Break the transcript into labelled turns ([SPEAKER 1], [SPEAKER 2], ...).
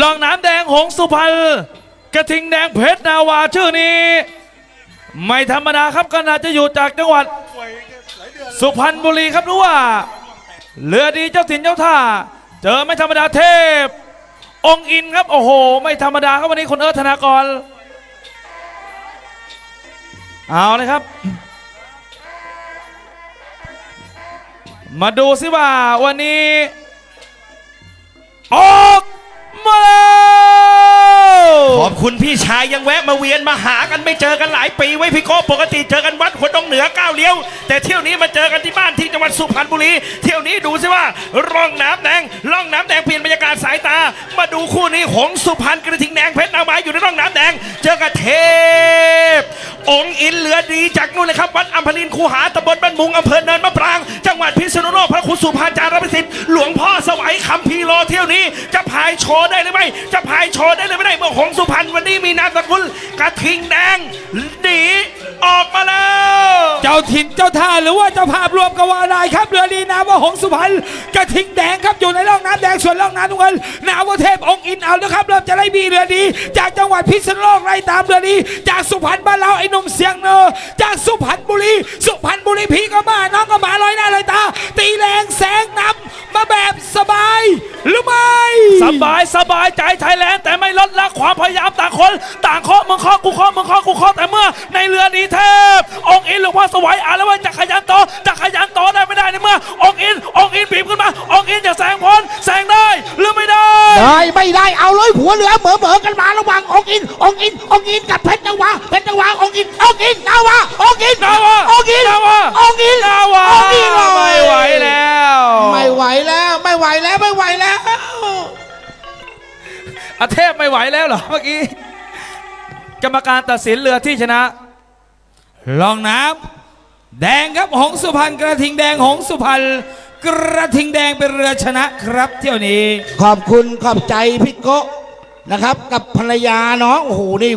[SPEAKER 1] ลองน้ำแดงหงสุพรรณกระทิงแดงเพชรนาวาชื่อนี้ ไม่ธรรมดาครับก็น่าจะอยู่จากจังหวัด สุพรรณบุรีครับรู้ว่าเรือดีเจ้าถิ่นเจ้าท่า เจอไม่ธรรมดาเทพ องค์อินครับโอ้โห ไม่ธรรมดาครับวันนี้คุณเอิร์ธธนากร เอาเลยครับ มาดูสิว่าวันนี้ ออก มาแล้ว
[SPEAKER 2] ขอบคุณพี่ชายยังแวะมาเวียนมาหากันไม่เจอกันหลายปีไว้พี่โก้ปกติเจอกันวัดหัวดงเหนือก้าวเลี้ยว แต่เที่ยวนี้มาเจอกันที่บ้านที่จังหวัดสุพรรณบุรีเที่ยวนี้ดูสิว่าร่องน้ำแดงร่องน้ำแดงเปลี่ยนบรรยากาศสายตา มาดูคู่นี้หงสุพรรณกระทิงแดงเพชรนาไม้อยู่ในร่องน้ำแดง เจอกับเท งอินเหลือดีจากนู่นเลยครับ วัดอัมพลินคูหาตำบลบ้านมุงอำเภอเนินมะปราง จังหวัดพิษณุโลกพระคุณสุภาจารย์ประสิทธิ์หลวงพ่อสวัยคำพีโลเที่ยวนี้ จะพายโชว์ได้หรือไม่จะพายโชว์ได้หรือไม่ได้เมื่อหงส์สุพรรณวันนี้มีนามสกุลกระทิงแดงดี ออกมาแล้ว
[SPEAKER 3] เจ้าถิ่นเจ้าท่าหรือว่าเจ้าภาพรวมก็ว่าได้ครับเรือดีนามว่าหงสุพรรณกระทิงแดงครับอยู่ในร่องน้ำแดงส่วนร่องน้ำน้ำเงินนามว่าเทพองค์อินเอาแล้วครับเริ่มจะไล่บีเรือดี จากจังหวัดพิษณุโลกไล่ตามเรือดี จากสุพรรณบ้านเราไอ้หนุ่มเสียงเนอจากสุพรรณบุรี สุพรรณบุรีพี่ก็มาน้องก็มาลอยหน้าลอยตา ตีแรงแสงนำมาแบบสบายหรือไม่
[SPEAKER 1] สบายสบายใจไทยแลนด์แต่ไม่ลดละความพยายามต่างคน ต่างเคาะมึงเคาะกูเคาะมึงเคาะกูเคาะแต่เมื่อในเรือดีเทพ องค์อินหลวงพ่อสวัยอ่านแล้วว่าจะขยันต่อจะขยันต่อได้ไม่ได้ในเมื่อองค์อิน องค์อินบีบขึ้นมา องค์อินจะแซงพ้นแซงได้หรือไม่ได้
[SPEAKER 4] ได้ไม่ได้เอาเลยหัวเรือเหมือเหมือกันมาระหว่างองค์อิน องค์อิน องค์อินกับเพชรนาวาเพชรนาวาองค์อิน องค์อินนาวาองค์อิน
[SPEAKER 1] นาวา
[SPEAKER 4] องค์อิน
[SPEAKER 1] นาวา
[SPEAKER 4] องค์อิน
[SPEAKER 1] นาวา
[SPEAKER 4] องค์อินเลย
[SPEAKER 1] ไม่ไหวแล้ว
[SPEAKER 4] ไม่ไหวแล้ว ไม่ไหวแล้วไม่ไหวแล้ว
[SPEAKER 1] อาเทพไม่ไหวแล้วเหรอเมื่อกี้กรรมการตัดสินเรือที่ชนะ
[SPEAKER 3] ลองน้ำแดงครับหงสุพรรณกระทิงแดงหงสุพรรณกระทิงแดงเป็นเรือชนะครับเที่ยวนี้
[SPEAKER 4] ขอบคุณขอบใจพี่โกะนะครับ กับภรรยาน้องโอ้โหนี่